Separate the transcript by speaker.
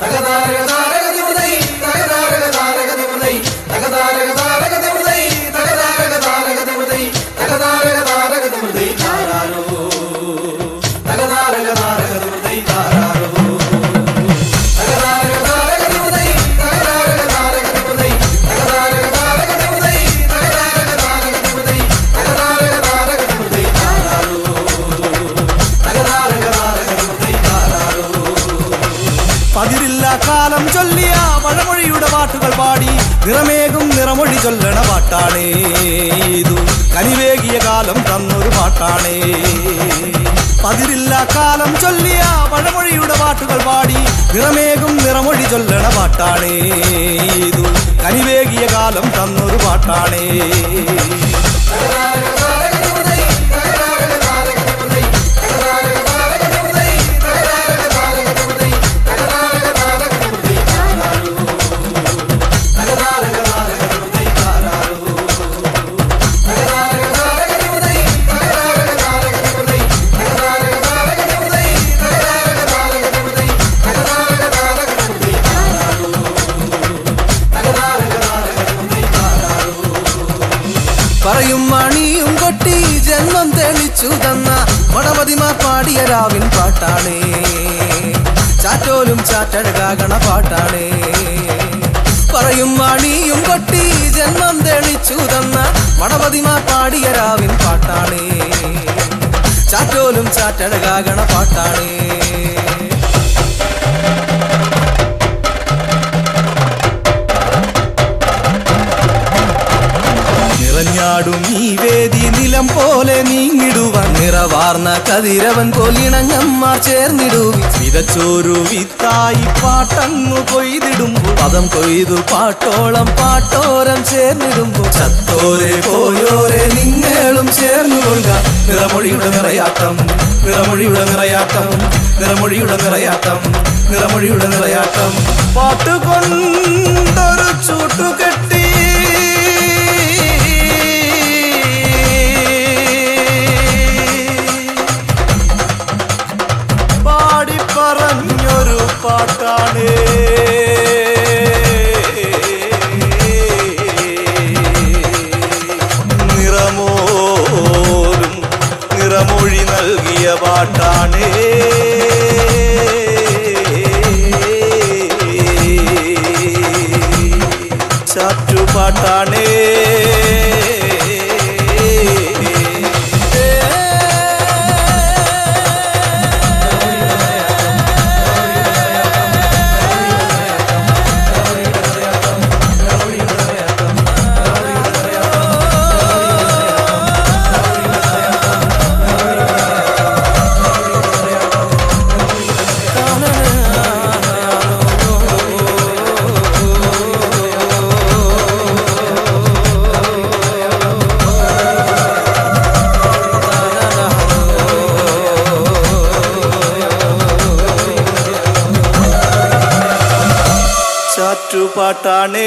Speaker 1: പതിരില്ല കാലം ചൊല്ലിയ പഴമൊഴിയുടെ പാട്ടുകൾ പാടി നിറമേകും നിറമൊഴി ചൊല്ലണ പാട്ടാണേ ഇതു. കനിവേകിയ കാലം തന്നൊരു പാട്ടാണേ. പതിരില്ല കാലം ചൊല്ലിയ പഴമൊഴിയുടെ പാട്ടുകൾ പാടി നിറമേകും നിറമൊഴി ചൊല്ലണ പാട്ടാണേ ഇതു. കനിവേകിയ കാലം തന്നൊരു പാട്ടാണേ. തെളിച്ചു തന്ന മടമതിമാർ പാടിയ രാവിൻ പാട്ടാണേ. ചാറ്റോലും ചാറ്റഴകാകണ പാട്ടാണേ പറയും മണിയും കൊട്ടി ജന്മം തെളിച്ചു തന്ന മടമതിമാർ പാടിയ രാവിൻ പാട്ടാണേ. ചാറ്റോലും ചാറ്റഴകാകണ പാട്ടാണേ നിറഞ്ഞാടും ഈ വേദി നിലം പോലെ നീങ്ങിടുവാൻ നിറവാർന്ന കതിരവൻ കൊലിണങ്ങന്മാർ ചേർന്നിടുവി വിതച്ചോരു വിത്തായി പാട്ടങ്ങു കൊയ്തിടുമ്പോൾ പദം കൊയ്തു പാട്ടോളം പാട്ടോരം ചേർന്നിടുമ്പോൾ ചത്തോരെ പോയോരെ നിങ്ങളും ചേർന്നുകൊള്ളുക നിറമൊഴിയുടെ നിറയാട്ടം നിറമൊഴിയുടെ നിറയാട്ടം നിറമൊഴിയുടെ നിറയാട്ടം നിറമൊഴിയുടെ നിറയാട്ടം. പാട്ടുകൊണ്ടൊരു പാട്ടാണ്. നിറമോരും നിറമൊഴി നൽകിയ പാട്ടാണ്. ചാറ്റുപാട്ടാണേ ചാറ്റുപാട്ടാണേ